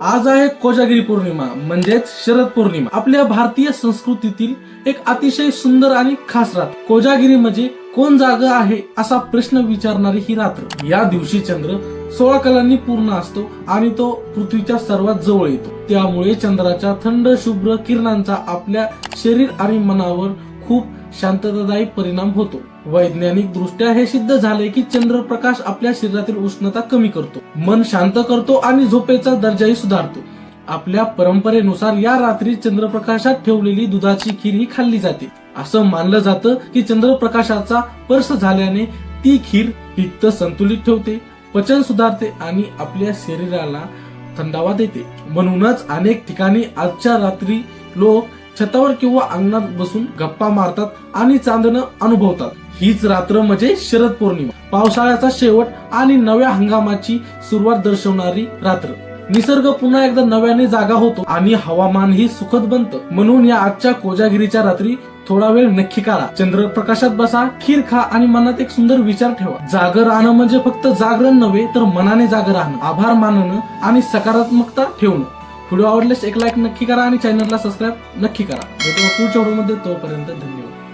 आज आहे कोजागिरी पौर्णिमा म्हणजेच शरद पौर्णिमा. आपल्या भारतीय संस्कृतीतील एक अतिशय सुंदर आणि खास रात्र. कोजागिरी म्हणजे कोण जागा आहे असा प्रश्न विचारणारी ही रात्र. या दिवशी चंद्र सोळा कलांनी पूर्ण असतो आणि तो पृथ्वीच्या सर्वात जवळ येतो. त्यामुळे चंद्राच्या थंड शुभ्र किरणांचा आपल्या शरीर आणि मनावर खूप शांततादायी परिणाम होतो. वैज्ञानिक दृष्ट्या हे सिद्ध झाले की चंद्रप्रकाश आपल्या शरीरातील उष्णता कमी करतो. मन शांत करतो आणि झोपेचा दर्जाही सुधारतो. आपल्या परंपरेनुसार या रात्री चंद्रप्रकाशात ठेवलेली दुधाची खीर ही खाल्ली जाते. असं मानलं जातं की चंद्रप्रकाशाचा पर्स झाल्याने ती खीर पित्त संतुलित ठेवते पचन सुधारते आणि आपल्या शरीराला थंडावा देते. म्हणूनच अनेक ठिकाणी आजच्या रात्री लोक छतावर किंवा अंगणात बसून गप्पा मारतात आणि चांदणं अनुभवतात. हीच रात्र म्हणजे शरद पौर्णिमा. पावसाळ्याचा शेवट आणि नव्या हंगामाची सुरुवात दर्शवणारी रात्र. निसर्ग पुन्हा एकदा नव्याने जागा होतो आणि हवामान ही सुखद बनतं. म्हणून या आजच्या कोजागिरीच्या रात्री थोडा वेळ नक्की काढा. चंद्रप्रकाशात बसा खीर खा आणि मनात एक सुंदर विचार ठेवा. जागर राहणं म्हणजे फक्त जागरण नव्हे तर मनाने जाग राहणं. आभार मानणं आणि सकारात्मकता ठेवणं. व्हिडिओ आवडल्यास एक लाईक नक्की करा आणि चॅनलला सबस्क्राईब नक्की करा. भेटू पुढच्या व्हिडिओमध्ये तोपर्यंत धन्यवाद.